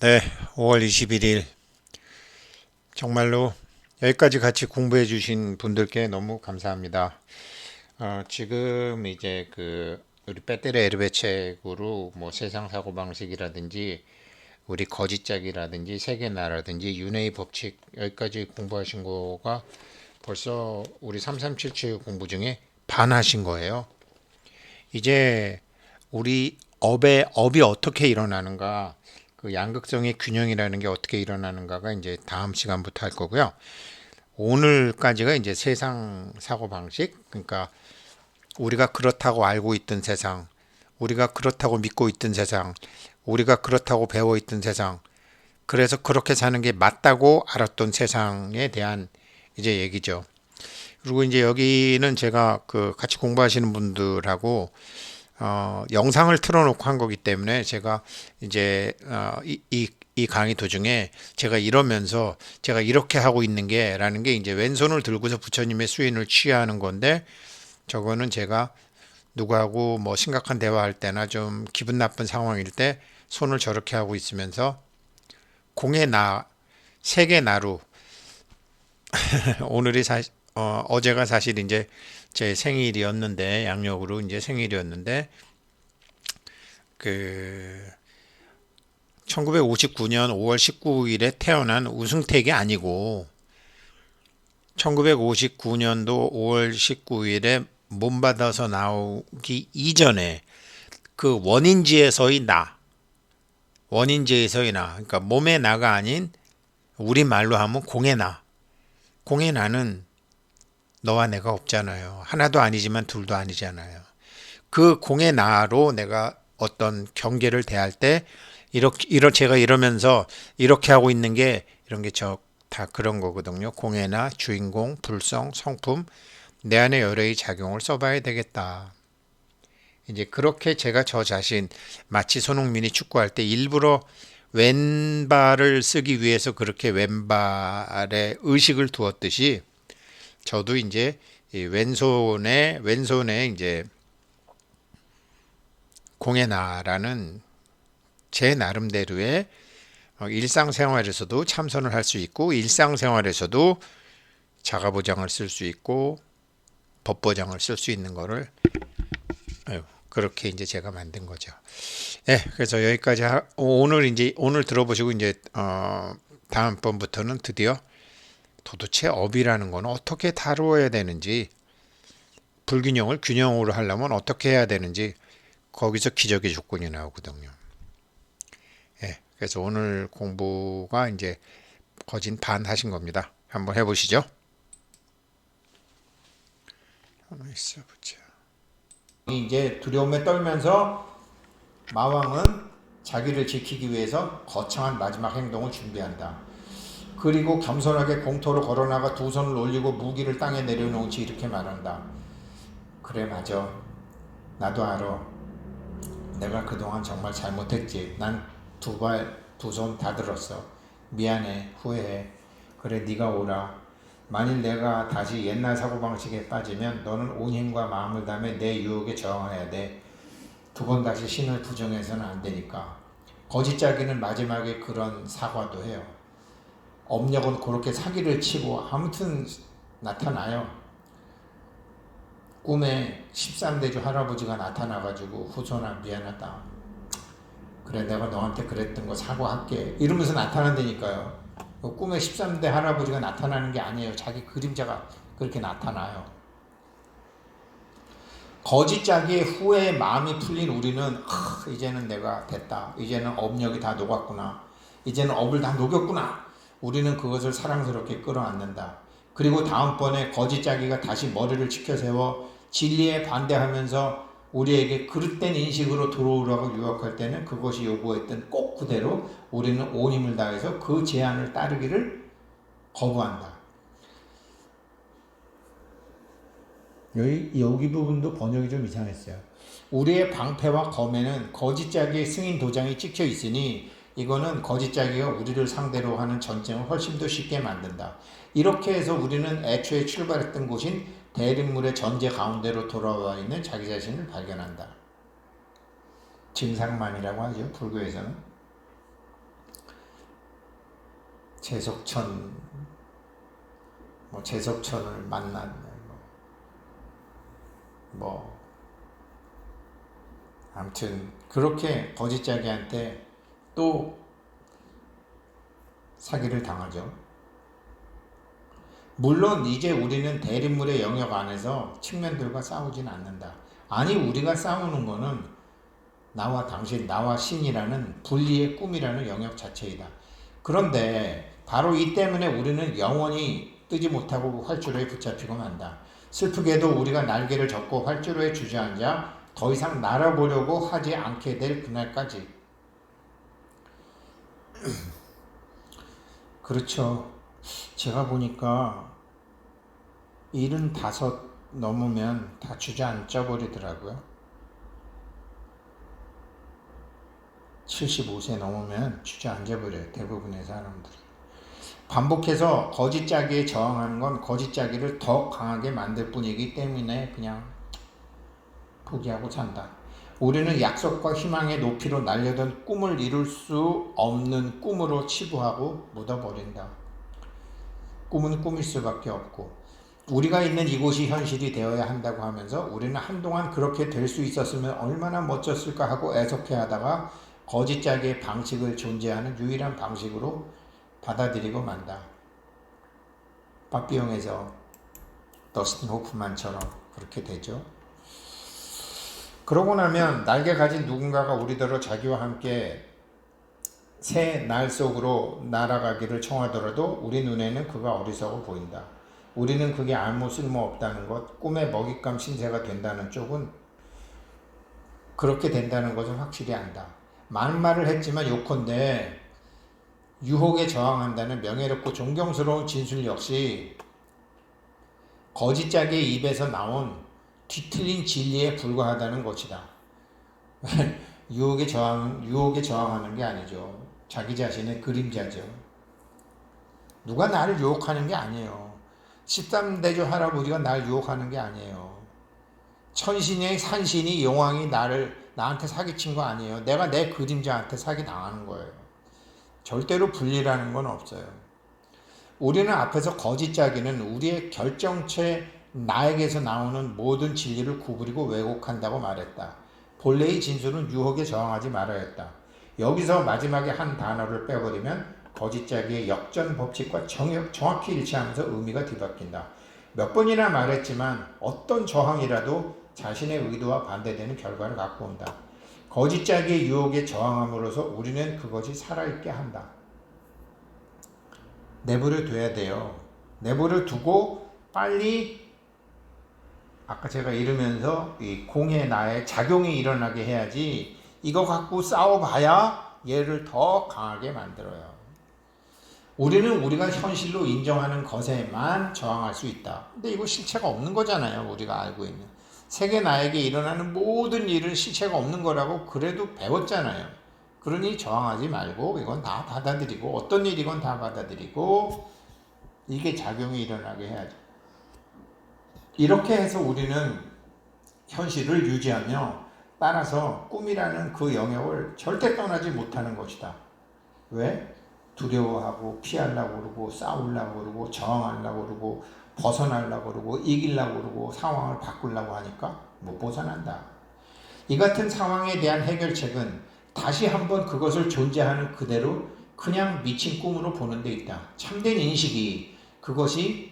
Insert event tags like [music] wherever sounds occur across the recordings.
네, 5월 21일. 정말로 여기까지 같이 공부해 주신 분들께 너무 감사합니다. 어, 지금 이제 그 우리 빼떼레 에르베 책으로 뭐 세상 사고 방식이라든지 우리 거짓짝이라든지 세계나라든지 윤회의 법칙 여기까지 공부하신 거가 벌써 우리 3377 공부 중에 반 하신 거예요. 이제 우리 업의 업이 어떻게 일어나는가 그 양극성의 균형이라는 게 어떻게 일어나는가가 이제 다음 시간부터 할 거고요. 오늘까지가 이제 세상 사고 방식 그러니까 우리가 그렇다고 알고 있던 세상 우리가 그렇다고 믿고 있던 세상 우리가 그렇다고 배워 있던 세상 그래서 그렇게 사는 게 맞다고 알았던 세상에 대한 이제 얘기죠. 그리고 이제 여기는 제가 그 같이 공부하시는 분들하고 어, 영상을 틀어놓고 한 거기 때문에 제가 이제 어, 이, 이, 이 강의 도중에 제가 이러면서 제가 이렇게 하고 있는 게라는 게 이제 왼손을 들고서 부처님의 수인을 취하는 건데 저거는 제가 누구하고 뭐 심각한 대화할 때나 좀 기분 나쁜 상황일 때 손을 저렇게 하고 있으면서 공의 나 세계 나루. [laughs] 오늘이 사 어, 어제가 사실 이제 제 생일이었는데 양력으로 이제 생일이었는데 그 1959년 5월 19일에 태어난 우승택이 아니고 1959년도 5월 19일에 몸 받아서 나오기 이전에 그 원인지에서의 나 원인지에서의 나 그러니까 몸의 나가 아닌 우리 말로 하면 공의 나. 공의 나는 너와 내가 없잖아요. 하나도 아니지만 둘도 아니잖아요. 그 공의 나로 내가 어떤 경계를 대할 때 이렇게 이런 제가 이러면서 이렇게 하고 있는 게 이런 게 저 다 그런 거거든요. 공의 나 주인공 불성 성품 내 안에 여러의 작용을 써봐야 되겠다. 이제 그렇게 제가 저 자신 마치 손흥민이 축구할 때 일부러 왼발을 쓰기 위해서 그렇게 왼발에 의식을 두었듯이 저도 이제 이 왼손에 왼손에 이제 공예나라는 제 나름대로의 어, 일상생활에서도 참선을 할 수 있고 일상생활에서도 자가보장을 쓸 수 있고 법보장을 쓸 수 있는 거를 아유, 그렇게 이제 제가 만든 거죠. 예, 그래서 여기까지 하, 오늘 이제 오늘 들어보시고 이제 어, 다음번부터는 드디어 도대체 업이라는 건 어떻게 다루어야 되는지 불균형을 균형으로 하려면 어떻게 해야 되는지 거기서 기적의 조건이 나오거든요. 예, 그래서 오늘 공부가 이제 거진 반 하신 겁니다. 한번 해보시죠. 이제 두려움에 떨면서 마왕은 자기를 지키기 위해서 거창한 마지막 행동을 준비한다. 그리고 겸손하게 공터로 걸어나가 두 손을 올리고 무기를 땅에 내려놓지 이렇게 말한다. 그래 맞아. 나도 알아. 내가 그동안 정말 잘못했지. 난 두 발, 두 손 다 들었어. 미안해. 후회해. 그래 네가 오라. 만일 내가 다시 옛날 사고방식에 빠지면 너는 온 힘과 마음을 다해 내 유혹에 저항해야 돼. 두 번 다시 신을 부정해서는 안 되니까. 거짓 자기는 마지막에 그런 사과도 해요. 업력은 그렇게 사기를 치고 아무튼 나타나요. 꿈에 13대주 할아버지가 나타나가지고 후손아 미안하다. 그래 내가 너한테 그랬던 거 사과할게. 이러면서 나타난다니까요. 그 꿈에 13대 할아버지가 나타나는 게 아니에요. 자기 그림자가 그렇게 나타나요. 거짓 자기의 후에 마음이 풀린 우리는 아, 이제는 내가 됐다. 이제는 업력이 다 녹았구나. 이제는 업을 다 녹였구나. 우리는 그것을 사랑스럽게 끌어안는다. 그리고 다음번에 거짓자기가 다시 머리를 치켜세워 진리에 반대하면서 우리에게 그릇된 인식으로 들어오라고 유혹할 때는 그것이 요구했던 꼭 그대로 우리는 온 힘을 다해서 그 제안을 따르기를 거부한다. 여기, 여기 부분도 번역이 좀 이상했어요. 우리의 방패와 검에는 거짓자기의 승인 도장이 찍혀 있으니 이거는 거짓자기가 우리를 상대로 하는 전쟁을 훨씬 더 쉽게 만든다. 이렇게 해서 우리는 애초에 출발했던 곳인 대립물의 전제 가운데로 돌아와 있는 자기 자신을 발견한다. 증상만이라고 하죠. 불교에서는. 재석천 뭐 재석천을 만났네 뭐, 뭐 아무튼 그렇게 거짓자기한테 또 사기를 당하죠. 물론 이제 우리는 대립물의 영역 안에서 측면들과 싸우진 않는다. 아니 우리가 싸우는 거는 나와 당신, 나와 신이라는 분리의 꿈이라는 영역 자체이다. 그런데 바로 이 때문에 우리는 영원히 뜨지 못하고 활주로에 붙잡히고 만다. 슬프게도 우리가 날개를 접고 활주로에 주저앉아 더 이상 날아보려고 하지 않게 될 그날까지. 그렇죠. 제가 보니까 일은 다섯 넘으면 다 주저앉아 버리더라고요. 75세 넘으면 주저앉아 버려요. 대부분의 사람들이. 반복해서 거짓짜기에 저항하는 건 거짓짜기를 더 강하게 만들 뿐이기 때문에 그냥 포기하고 산다. 우리는 약속과 희망의 높이로 날려던 꿈을 이룰 수 없는 꿈으로 치부하고 묻어버린다. 꿈은 꿈일 수밖에 없고 우리가 있는 이곳이 현실이 되어야 한다고 하면서 우리는 한동안 그렇게 될 수 있었으면 얼마나 멋졌을까 하고 애석해 하다가 거짓짜기의 방식을 존재하는 유일한 방식으로 받아들이고 만다. 빠삐용에서 더스틴 호프만처럼 그렇게 되죠. 그러고 나면 날개 가진 누군가가 우리더러 자기와 함께 새 날 속으로 날아가기를 청하더라도 우리 눈에는 그가 어리석어 보인다. 우리는 그게 아무 쓸모 없다는 것, 꿈의 먹잇감 신세가 된다는 쪽은 그렇게 된다는 것을 확실히 안다. 많은 말을 했지만 요컨대 유혹에 저항한다는 명예롭고 존경스러운 진술 역시 거짓자기의 입에서 나온 뒤틀린 진리에 불과하다는 것이다. [laughs] 유혹에 저항, 유혹에 저항하는 게 아니죠. 자기 자신의 그림자죠. 누가 나를 유혹하는 게 아니에요. 13대조 할아버지가 날 유혹하는 게 아니에요. 천신의 산신이 용왕이 나를 나한테 사기친 거 아니에요. 내가 내 그림자한테 사기 당하는 거예요. 절대로 분리라는 건 없어요. 우리는 앞에서 거짓 자기는 우리의 결정체 나에게서 나오는 모든 진리를 구부리고 왜곡한다고 말했다. 본래의 진술은 유혹에 저항하지 말아야 했다. 여기서 마지막에 한 단어를 빼버리면 거짓자기의 역전 법칙과 정역, 정확히 일치하면서 의미가 뒤바뀐다. 몇 번이나 말했지만 어떤 저항이라도 자신의 의도와 반대되는 결과를 갖고 온다. 거짓자기의 유혹에 저항함으로써 우리는 그것이 살아있게 한다. 내버려 둬야 돼요. 내버려 두고 빨리 아까 제가 이러면서 이 공의 나의 작용이 일어나게 해야지 이거 갖고 싸워봐야 얘를 더 강하게 만들어요. 우리는 우리가 현실로 인정하는 것에만 저항할 수 있다. 근데 이거 실체가 없는 거잖아요. 우리가 알고 있는. 세계 나에게 일어나는 모든 일은 실체가 없는 거라고 그래도 배웠잖아요. 그러니 저항하지 말고 이건 다 받아들이고 어떤 일이건 다 받아들이고 이게 작용이 일어나게 해야죠. 이렇게 해서 우리는 현실을 유지하며 따라서 꿈이라는 그 영역을 절대 떠나지 못하는 것이다. 왜? 두려워하고 피하려고 그러고 싸우려고 그러고 저항하려고 그러고 벗어나려고 그러고 이기려고 그러고 상황을 바꾸려고 하니까 못 벗어난다. 이 같은 상황에 대한 해결책은 다시 한번 그것을 존재하는 그대로 그냥 미친 꿈으로 보는 데 있다. 참된 인식이 그것이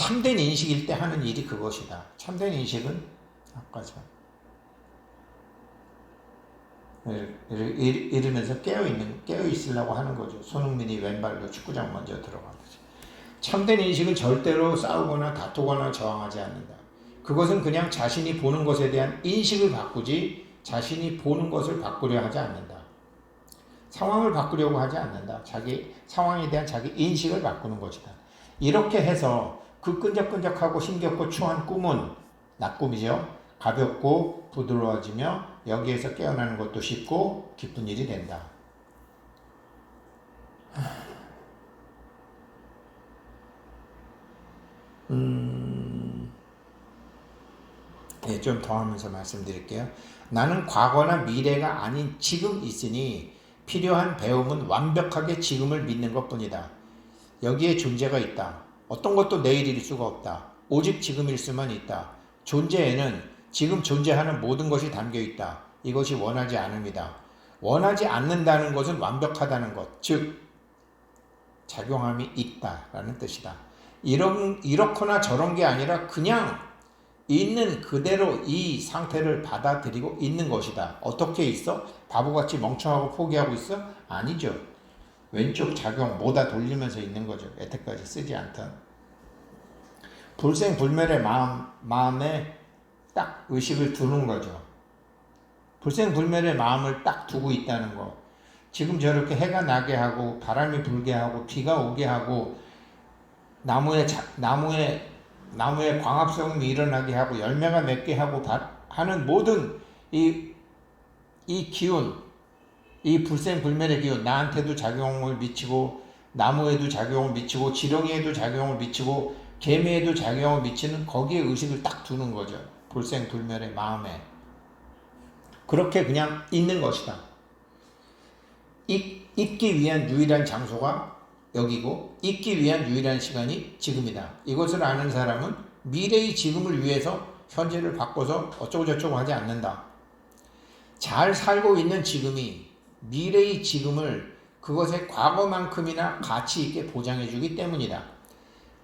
참된 인식일 때 하는 일이 그것이다. 참된 인식은 아까 전 이러면서 깨어 있는 깨어 있으려고 하는 거죠. 손흥민이 왼발로 축구장 먼저 들어가듯이. 참된 인식은 절대로 싸우거나 다투거나 저항하지 않는다. 그것은 그냥 자신이 보는 것에 대한 인식을 바꾸지 자신이 보는 것을 바꾸려 하지 않는다. 상황을 바꾸려고 하지 않는다. 자기 상황에 대한 자기 인식을 바꾸는 것이다. 이렇게 해서 그 끈적끈적하고 힘겹고 추한 꿈은 나꿈이죠. 가볍고 부드러워지며 여기에서 깨어나는 것도 쉽고 기쁜 일이 된다. 음, 네, 좀더 하면서 말씀드릴게요. 나는 과거나 미래가 아닌 지금 있으니 필요한 배움은 완벽하게 지금을 믿는 것 뿐이다. 여기에 존재가 있다. 어떤 것도 내일일 수가 없다. 오직 지금일 수만 있다. 존재에는 지금 존재하는 모든 것이 담겨 있다. 이것이 원하지 않음이다. 원하지 않는다는 것은 완벽하다는 것, 즉 작용함이 있다라는 뜻이다. 이런 이렇거나 저런 게 아니라 그냥 있는 그대로 이 상태를 받아들이고 있는 것이다. 어떻게 있어? 바보같이 멍청하고 포기하고 있어? 아니죠. 왼쪽 작용 뭐다 돌리면서 있는 거죠. 여태까지 쓰지 않던. 불생불멸의 마음, 마음에 딱 의식을 두는 거죠. 불생불멸의 마음을 딱 두고 있다는 거. 지금 저렇게 해가 나게 하고 바람이 불게 하고 비가 오게 하고 나무에 자, 나무에 나무에 광합성이 일어나게 하고 열매가 맺게 하고 바, 하는 모든 이, 이 기운, 이 불생불멸의 기운, 나한테도 작용을 미치고 나무에도 작용을 미치고 지렁이에도 작용을 미치고 개미에도 작용을 미치는 거기에 의식을 딱 두는 거죠. 불생불멸의 마음에. 그렇게 그냥 있는 것이다. 있, 있기 위한 유일한 장소가 여기고 있기 위한 유일한 시간이 지금이다. 이것을 아는 사람은 미래의 지금을 위해서 현재를 바꿔서 어쩌고저쩌고 하지 않는다. 잘 살고 있는 지금이 미래의 지금을 그것의 과거만큼이나 가치 있게 보장해 주기 때문이다.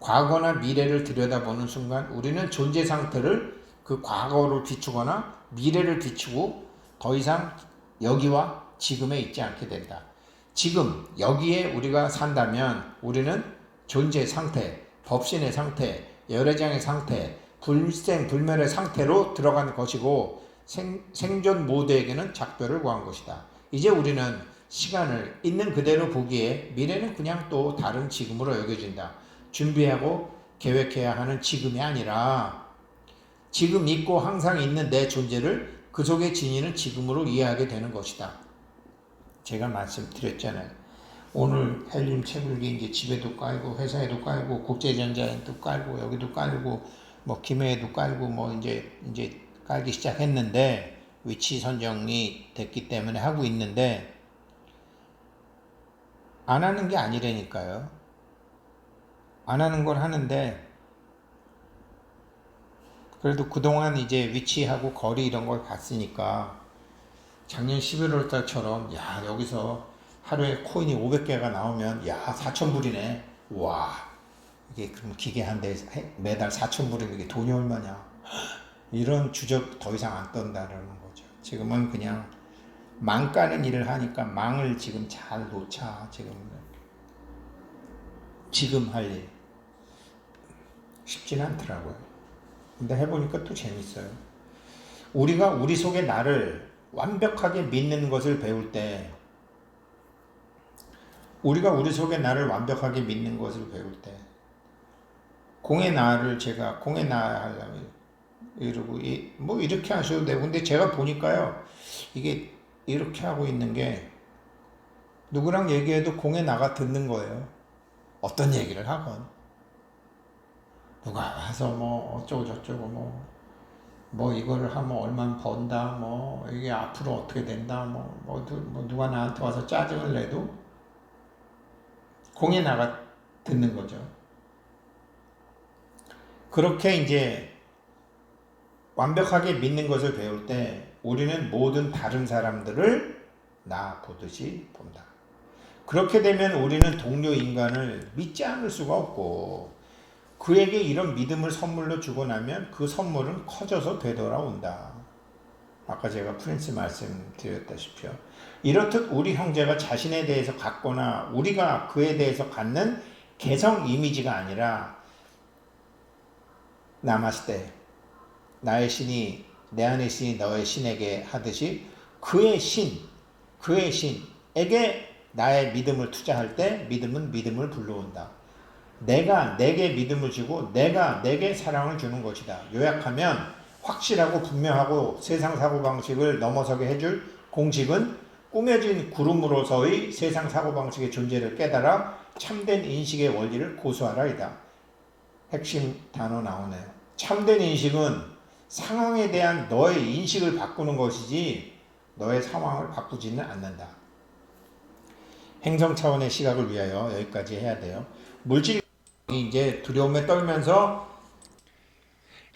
과거나 미래를 들여다보는 순간 우리는 존재 상태를 그 과거를 비추거나 미래를 비추고 더 이상 여기와 지금에 있지 않게 된다. 지금 여기에 우리가 산다면 우리는 존재 상태, 법신의 상태, 열애장의 상태, 불생 불멸의 상태로 들어간 것이고 생, 생존 모두에게는 작별을 구한 것이다. 이제 우리는 시간을 있는 그대로 보기에 미래는 그냥 또 다른 지금으로 여겨진다. 준비하고 계획해야 하는 지금이 아니라 지금 있고 항상 있는 내 존재를 그 속에 지니는 지금으로 이해하게 되는 것이다. 제가 말씀드렸잖아요. 오늘 헬륨 채굴기 이제 집에도 깔고 회사에도 깔고 국제전자에도 깔고 여기도 깔고 뭐 김해에도 깔고 뭐 이제 이제 깔기 시작했는데 위치 선정이 됐기 때문에 하고 있는데 안 하는 게 아니라니까요. 안 하는 걸 하는데 그래도 그동안 이제 위치하고 거리 이런 걸 봤으니까 작년 11월 달처럼 야 여기서 하루에 코인이 500개가 나오면 야 4천불이네 와 이게 그럼 기계 한 대 매달 4천불이면 이게 돈이 얼마냐 이런 주적 더 이상 안 떤다라는 거죠 지금은 그냥 망 까는 일을 하니까 망을 지금 잘 놓자 지금 지금 할 일. 쉽진 않더라고요. 근데 해보니까 또 재밌어요. 우리가 우리 속의 나를 완벽하게 믿는 것을 배울 때 우리가 우리 속에 나를 완벽하게 믿는 것을 배울 때 공의 나를 제가 공의 나 하려면 이러고 뭐 이렇게 하셔도 되고. 근데 제가 보니까요 이게 이렇게 하고 있는 게 누구랑 얘기해도 공의 나가 듣는 거예요. 어떤 얘기를 하건. 누가 와서 뭐 어쩌고 저쩌고 뭐뭐 이거를 하면 얼마 번다 뭐 이게 앞으로 어떻게 된다 뭐, 뭐, 뭐 누가 나한테 와서 짜증을 내도 공에 나가 듣는 거죠. 그렇게 이제 완벽하게 믿는 것을 배울 때 우리는 모든 다른 사람들을 나 보듯이 본다. 그렇게 되면 우리는 동료 인간을 믿지 않을 수가 없고 그에게 이런 믿음을 선물로 주고 나면 그 선물은 커져서 되돌아온다. 아까 제가 프린스 말씀드렸다시피요. 이렇듯 우리 형제가 자신에 대해서 갖거나 우리가 그에 대해서 갖는 개성 이미지가 아니라 나마스테 나의 신이 내 안의 신이 너의 신에게 하듯이 그의 신 그의 신에게 나의 믿음을 투자할 때 믿음은 믿음을 불러온다. 내가 내게 믿음을 주고 내가 내게 사랑을 주는 것이다. 요약하면 확실하고 분명하고 세상 사고방식을 넘어서게 해줄 공식은 꾸며진 구름으로서의 세상 사고방식의 존재를 깨달아 참된 인식의 원리를 고수하라이다. 핵심 단어 나오네요. 참된 인식은 상황에 대한 너의 인식을 바꾸는 것이지 너의 상황을 바꾸지는 않는다. 행성 차원의 시각을 위하여 여기까지 해야 돼요. 물질 이제 두려움에 떨면서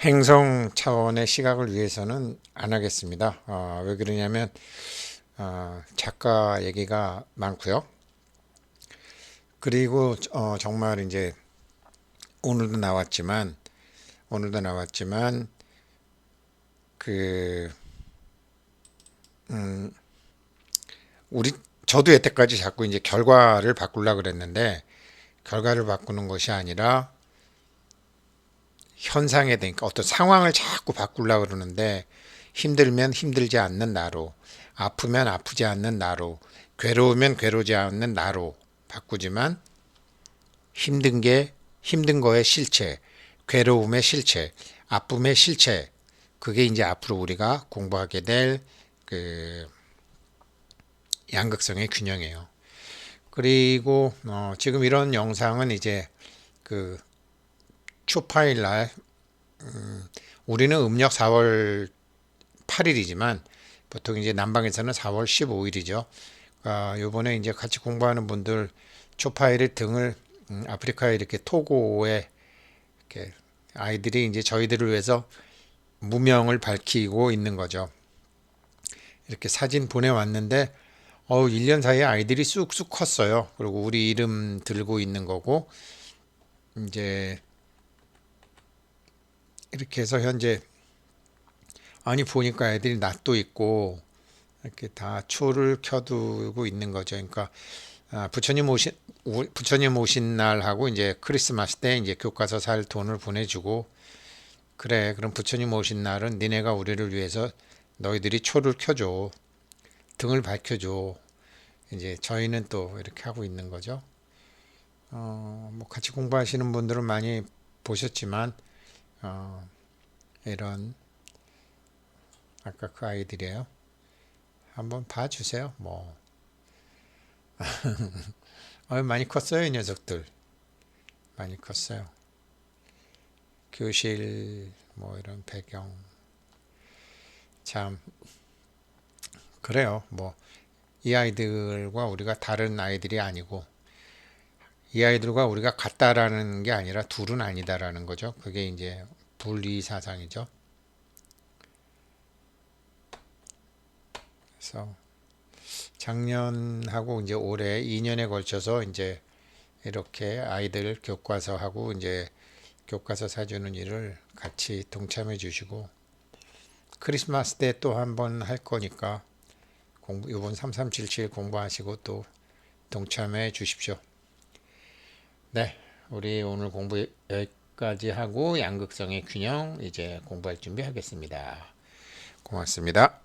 행성 차원의 시각을 위해서는 안 하겠습니다. 어, 왜 그러냐면 어, 작가 얘기가 많고요. 그리고 어, 정말 이제 오늘도 나왔지만 오늘도 나왔지만 그 음, 우리 저도 여태까지 자꾸 이제 결과를 바꾸려 그랬는데 결과를 바꾸는 것이 아니라 현상에 대한 그러니까 어떤 상황을 자꾸 바꾸려 그러는데 힘들면 힘들지 않는 나로 아프면 아프지 않는 나로 괴로우면 괴로우지 않는 나로 바꾸지만 힘든 게 힘든 거의 실체 괴로움의 실체 아픔의 실체 그게 이제 앞으로 우리가 공부하게 될 그 양극성의 균형이에요. 그리고 어, 지금 이런 영상은 이제 그 초파일 날 음, 우리는 음력 4월 8일이지만 보통 이제 남방에서는 4월 15일이죠. 아, 요번에 이제 같이 공부하는 분들 초파일의 등을 음, 아프리카에 이렇게 토고에 이렇게 아이들이 이제 저희들을 위해서 무명을 밝히고 있는 거죠. 이렇게 사진 보내왔는데 어 1년 사이에 아이들이 쑥쑥 컸어요. 그리고 우리 이름 들고 있는 거고 이제 이렇게 해서 현재 아니 보니까 애들이 낯도 있고 이렇게 다 초를 켜두고 있는 거죠. 그러니까 아, 부처님 오신 우- 부처님 오신 날하고 이제 크리스마스 때 이제 교과서 살 돈을 보내주고 그래 그럼 부처님 오신 날은 니네가 우리를 위해서 너희들이 초를 켜줘 등을 밝혀줘 이제 저희는 또 이렇게 하고 있는 거죠. 어, 뭐 같이 공부하시는 분들은 많이 보셨지만 어, 이런 아까 그 아이들이에요. 한번 봐주세요. 뭐 [laughs] 어, 많이 컸어요, 이 녀석들. 많이 컸어요. 교실 뭐 이런 배경 참 그래요. 뭐 이 아이들과 우리가 다른 아이들이 아니고 이 아이들과 우리가 같다라는 게 아니라 둘은 아니다라는 거죠. 그게 이제 분리 사상이죠. 그래서 작년하고 이제 올해 2년에 걸쳐서 이제 이렇게 아이들 교과서하고 이제 교과서 사주는 일을 같이 동참해 주시고 크리스마스 때 또 한 번 할 거니까 공부 이번 3377 공부하시고 또 동참해 주십시오. 네, 우리 오늘 공부 여기까지 하고 양극성의 균형 이제 공부할 준비 하겠습니다. 고맙습니다.